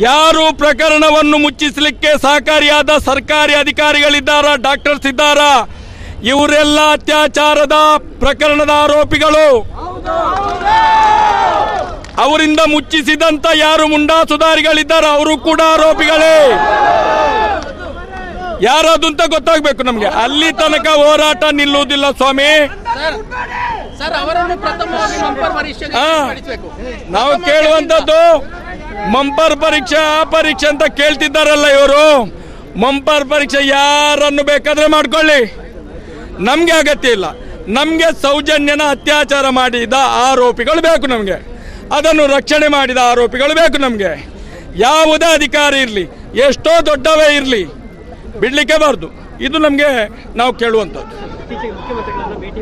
ಯಾರು ಪ್ರಕರಣವನ್ನು ಮುಚ್ಚಿಸಲಿಕ್ಕೆ ಸಹಕಾರಿಯಾದ ಸರ್ಕಾರಿ ಅಧಿಕಾರಿಗಳಿದ್ದಾರ ಡಾಕ್ಟರ್ಸ್ ಇದ್ದಾರ ಇವರೆಲ್ಲ ಅತ್ಯಾಚಾರದ ಪ್ರಕರಣದ ಆರೋಪಿಗಳು. ಅವರಿಂದ ಮುಚ್ಚಿಸಿದಂತ ಯಾರು ಮುಂಡಾ ಸುಧಾರಿಗಳಿದ್ದಾರ ಅವರು ಕೂಡ ಆರೋಪಿಗಳೇ. ಯಾರದು ಅಂತ ಗೊತ್ತಾಗ್ಬೇಕು ನಮ್ಗೆ. ಅಲ್ಲಿ ತನಕ ಹೋರಾಟ ನಿಲ್ಲುವುದಿಲ್ಲ ಸ್ವಾಮಿ. ನಾವು ಕೇಳುವಂತದ್ದು ಮಂಪರ್ ಪರೀಕ್ಷೆ ಆ ಪರೀಕ್ಷೆ ಅಂತ ಕೇಳ್ತಿದ್ದಾರಲ್ಲ ಇವರು. ಮಂಪರ್ ಪರೀಕ್ಷೆ ಯಾರನ್ನು ಬೇಕಾದ್ರೆ ಮಾಡ್ಕೊಳ್ಳಿ. ನಮಗೆ ಅಗತ್ಯ ಇಲ್ಲ. ನಮಗೆ ಸೌಜನ್ಯನ ಅತ್ಯಾಚಾರ ಮಾಡಿದ ಆರೋಪಿಗಳು ಬೇಕು ನಮಗೆ. ಅದನ್ನು ರಕ್ಷಣೆ ಮಾಡಿದ ಆರೋಪಿಗಳು ಬೇಕು ನಮಗೆ. ಯಾವುದೇ ಅಧಿಕಾರಿ ಇರಲಿ, ಎಷ್ಟೋ ದೊಡ್ಡವೇ ಇರಲಿ, ಬಿಡಲಿಕ್ಕೆ ಬಾರ್ದು. ಇದು ನಮಗೆ ನಾವು ಕೇಳುವಂಥದ್ದು. ಇತ್ತೀಚೆಗೆ ಮುಖ್ಯಮಂತ್ರಿಗಳನ್ನ ಭೇಟಿ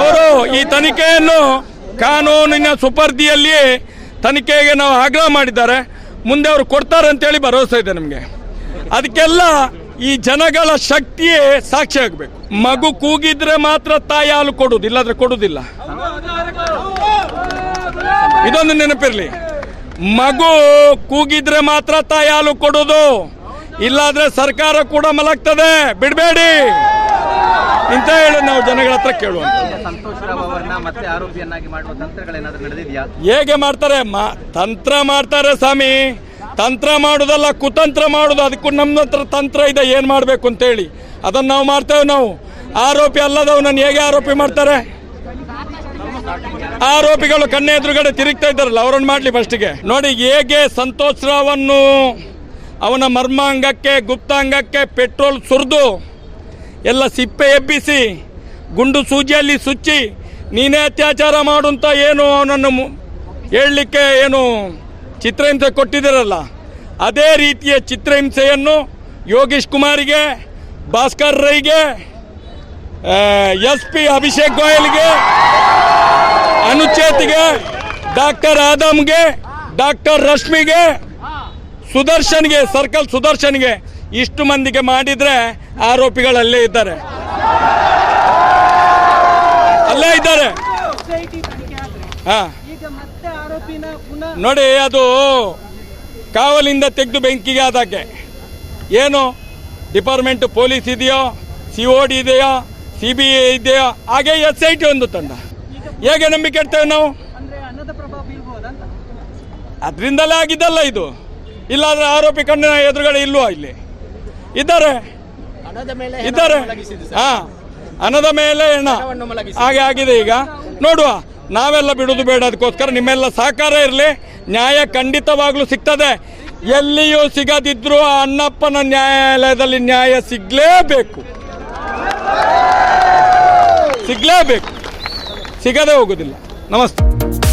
ಅವರು ಈ ತನಿಖೆಯನ್ನು ಕಾನೂನಿನ ಸುಪರ್ದಿಯಲ್ಲಿ ತನಿಖೆಗೆ ನಾವು ಆಗ್ರಹ ಮಾಡಿದ್ದಾರೆ. ಮುಂದೆ ಅವರು ಕೊಡ್ತಾರೆ ಅಂತೇಳಿ ಭರವಸೆ ಇದೆ ನಮಗೆ. ಅದಕ್ಕೆಲ್ಲ ಈ ಜನಗಳ ಶಕ್ತಿಯೇ ಸಾಕ್ಷಿ ಆಗಬೇಕು. ಮಗು ಕೂಗಿದ್ರೆ ಮಾತ್ರ ತಾಯಿ ಹಾಲು ಕೊಡುದು ಇಲ್ಲಾದ್ರೆ ಕೊಡುವುದಿಲ್ಲ ಇದೊಂದು ನೆನಪಿರಲಿ. ಮಗು ಕೂಗಿದ್ರೆ ಮಾತ್ರ ತಾಯಿ ಹಾಲು ಕೊಡುದು. ಇಲ್ಲಾಂದ್ರೆ ಸರ್ಕಾರ ಕೂಡ ಮಲಗ್ತದೆ. ಬಿಡಬೇಡಿ. ಇಂತ ಹೇಳಿ ನಾವು ಜನಗಳ ಹತ್ರ ಕೇಳುವ ಹೇಗೆ ಮಾಡ್ತಾರೆ? ತಂತ್ರ ಮಾಡ್ತಾರೆ ಸ್ವಾಮಿ. ತಂತ್ರ ಮಾಡುದಲ್ಲ ಕುತಂತ್ರ ಮಾಡುದು. ಅದಕ್ಕೂ ನಮ್ಮ ಹತ್ರ ತಂತ್ರ ಇದೆ. ಏನು ಮಾಡಬೇಕು ಅಂತೇಳಿ. ಅದನ್ನು ನಾವು ಮಾಡ್ತೇವೆ ನಾವು. ಆರೋಪಿ ಅಲ್ಲದವನನ್ನು ಹೇಗೆ ಆರೋಪಿ ಮಾಡ್ತಾರೆ? ಆರೋಪಿಗಳು ಕಣ್ಣೆ ಎದುರುಗಡೆ ತಿರುಗ್ತಾ ಇದ್ದಾರಲ್ಲ ಅವ್ರನ್ನ ಮಾಡಲಿ ಫಸ್ಟಿಗೆ ನೋಡಿ ಹೇಗೆ ಸಂತೋಷ್ ರಾವನ್ನು ಅವನ ಮರ್ಮಾಂಗಕ್ಕೆ, ಗುಪ್ತಾಂಗಕ್ಕೆ ಪೆಟ್ರೋಲ್ ಸುರಿದು, ಎಲ್ಲ ಸಿಪ್ಪೆ ಎಬ್ಬಿಸಿ, ಗುಂಡು ಸೂಜಿಯಲ್ಲಿ ಸುಚ್ಚಿ, ನೀನೇ ಅತ್ಯಾಚಾರ ಮಾಡು ಅಂತ ಏನು ಅವನನ್ನು ಹೇಳಲಿಕ್ಕೆ ಏನು ಚಿತ್ರಹಿಂಸೆ ಕೊಟ್ಟಿದ್ದೀರಲ್ಲ? ಅದೇ ರೀತಿಯ ಚಿತ್ರಹಿಂಸೆಯನ್ನು ಯೋಗೀಶ್ ಕುಮಾರಿಗೆ, ಭಾಸ್ಕರ್ ರೈಗೆ ಎಸ್ ಪಿ ಅಭಿಷೇಕ್ ಗೋಯಲ್ಗೆ ಅನುಚೇತಿಗೆ ಡಾಕ್ಟರ್ ಆದಮ್ಗೆ, ಡಾಕ್ಟರ್ ರಶ್ಮಿಗೆ ಸುದರ್ಶನ್ಗೆ ಸರ್ಕಲ್ ಸುದರ್ಶನ್ಗೆ ಇಷ್ಟು ಮಂದಿಗೆ ಮಾಡಿದ್ರೆ ಆರೋಪಿಗಳಲ್ಲೇ ಇದ್ದಾರೆ. ಅಲ್ಲೇ ಇದ್ದಾರೆ. ಹಾ. ನೋಡಿ ಅದು ಕಾವಲಿಂದ ತೆಗೆದು ಬೆಂಕಿಗೆ ಆದಾಗೆ ಏನು? ಡಿಪಾರ್ಟ್ಮೆಂಟ್ ಪೊಲೀಸ್ ಇದೆಯೋ? ಸಿ ಒ ಡಿ ಇದೆಯೋ? ಸಿ ಬಿ ಐ ಇದೆಯೋ? ಹಾಗೆ ಎಸ್ ಐ ಟಿ ಒಂದು ತಂಡ. ಹೇಗೆ ನಂಬಿಕೆ ಇಡ್ತೇವೆ ನಾವು? ಅದರಿಂದಲೇ ಆಗಿದ್ದಲ್ಲ ಇದು. ಇಲ್ಲಾಂದ್ರೆ ಆರೋಪಿ ಕಣ್ಣಿನ ಎದುರುಗಡೆ ಇಲ್ವಾ ಇಲ್ಲಿ? ಇದ್ದಾರೆ. ಇದ್ದಾರೆ. ಹಾ ಹಣದ ಮೇಲೆ ಹೆಣ. ಹಾಗೆ ಆಗಿದೆ ಈಗ. ನೋಡುವ ನಾವೆಲ್ಲ ಬಿಡುದು ಬೇಡ ಅದಕ್ಕೋಸ್ಕರ ನಿಮ್ಮೆಲ್ಲ ಸಹಕಾರ ಇರಲಿ. ನ್ಯಾಯ ಖಂಡಿತವಾಗ್ಲೂ ಸಿಗ್ತದೆ. ಎಲ್ಲಿಯೂ ಸಿಗದಿದ್ರು ಆ ಅಣ್ಣಪ್ಪನ ನ್ಯಾಯಾಲಯದಲ್ಲಿ ನ್ಯಾಯ ಸಿಗ್ಲೇಬೇಕು. ಸಿಗ್ಲೇಬೇಕು. ಸಿಗದೆ ಹೋಗುದಿಲ್ಲ. ನಮಸ್ತೆ.